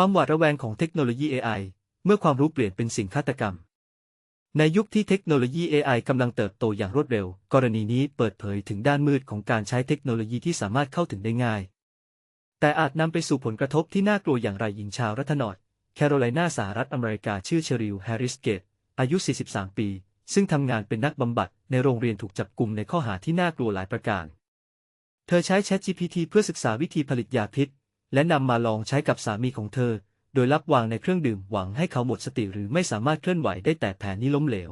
ความหวาดระแวงของเทคโนโลยี AI เมื่อความรู้เปลี่ยนเป็นสิ่งฆาตกรรม ในยุคที่เทคโนโลยี AI กำลังเติบโตอย่างรวดเร็ว กรณีนี้เปิดเผยถึงด้านมืดของการใช้เทคโนโลยีที่สามารถเข้าถึงได้ง่าย แต่อาจนำไปสู่ผลกระทบที่น่ากลัวอย่างไรหญิงชาวรัฐนอร์ทแคโรไลนาสหรัฐอเมริกาชื่อเชอริลแฮร์ริสเกต อายุ 43 ปี ซึ่งทำงานเป็นนักบำบัดในโรงเรียนถูกจับกลุ่มในข้อหาที่น่ากลัวหลายประการ เธอใช้ ChatGPT เพื่อศึกษาวิธีผลิตยาพิษ และนำมาลองใช้กับสามีของเธอ โดยรับวางในเครื่องดื่มหวังให้เขาหมดสติหรือไม่สามารถเคลื่อนไหวได้แต่แผนนี้ล้มเหลว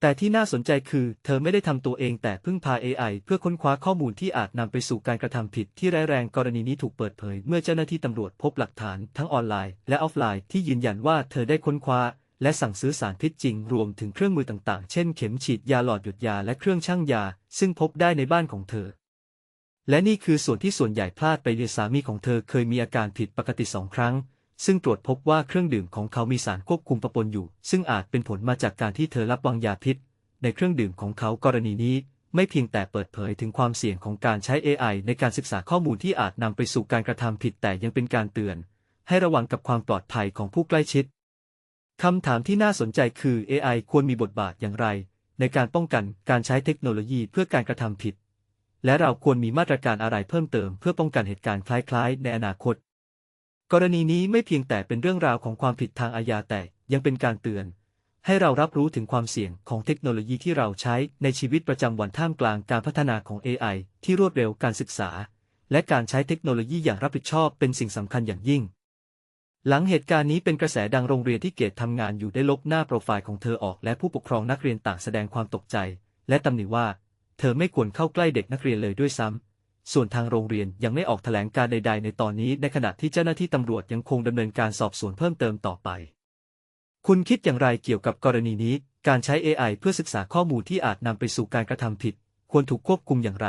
แต่ที่น่าสนใจคือ เธอไม่ได้ทำตัวเองแต่พึ่งพา AI เพื่อค้นคว้าข้อมูลที่อาจนำไปสู่การกระทำผิดที่ร้ายแรงกรณีนี้ถูกเปิดเผย เมื่อเจ้าหน้าที่ตำรวจพบหลักฐานทั้งออนไลน์ และออฟไลน์ที่ยืนยันว่าเธอได้ค้นคว้าและสั่งซื้อสารพิษจริงรวมถึงเครื่องมือต่างๆ เช่น เข็มฉีดยาหลอดหยุดยาและเครื่องชั่งยา ซึ่งพบได้ในบ้านของเธอ และนี่คือส่วนที่ส่วนใหญ่พลาดไปเรียสามีของเธอเคยมีอาการผิดปกติสองครั้ง ซึ่งตรวจพบว่าเครื่องดื่มของเขามีสารควบคุมปะปนอยู่ ซึ่งอาจเป็นผลมาจากการที่เธอรับวางยาพิษ ในเครื่องดื่มของเขากรณีนี้ ไม่เพียงแต่เปิดเผยถึงความเสี่ยงของการใช้ AI ในการศึกษาข้อมูลที่อาจนำไปสู่การกระทำผิดแต่ยังเป็นการเตือน ให้ระวังกับความปลอดภัยของผู้ใกล้ชิดคำถามที่น่าสนใจคือ AI ควรมีบทบาทอย่างไร ในการป้องกันการใช้เทคโนโลยีเพื่อการกระทำผิด และเราควรมีมาตรการอะไรเพิ่มเติมเพื่อป้องกันเหตุการณ์คล้ายๆ ในอนาคต กรณีนี้ไม่เพียงแต่เป็นเรื่องราวของความผิดทางอาญาแต่ยังเป็นการเตือน ให้เรารับรู้ถึงความเสี่ยงของเทคโนโลยีที่เราใช้ในชีวิตประจำวันท่ามกลางการพัฒนาของ AI ที่รวดเร็วการศึกษา และการใช้เทคโนโลยีอย่างรับผิดชอบเป็นสิ่งสำคัญอย่างยิ่ง หลังเหตุการณ์นี้เป็นกระแสดังโรงเรียนที่เกตทำงานอยู่ได้ลบหน้าโปรไฟล์ของเธอออก และผู้ปกครองนักเรียนต่างแสดงความตกใจ และตำหนิว่า เธอไม่ควรเข้าใกล้เด็กนักเรียนเลยด้วยซ้ำส่วนทางโรงเรียนยังไม่ออกแถลงการใด ๆ ในตอนนี้ ในขณะที่เจ้าหน้าที่ตำรวจยังคงดำเนินการสอบสวนเพิ่มเติมต่อไป คุณคิดอย่างไรเกี่ยวกับกรณีนี้ การใช้ AI เพื่อศึกษาข้อมูลที่อาจนำไปสู่การกระทำผิด ควรถูกควบคุมอย่างไร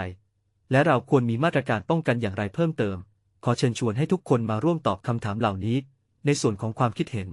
และเราควรมีมาตรการป้องกันอย่างไรเพิ่มเติม ขอเชิญชวนให้ทุกคนมาร่วมตอบคำถามเหล่านี้ ในส่วนของความคิดเห็น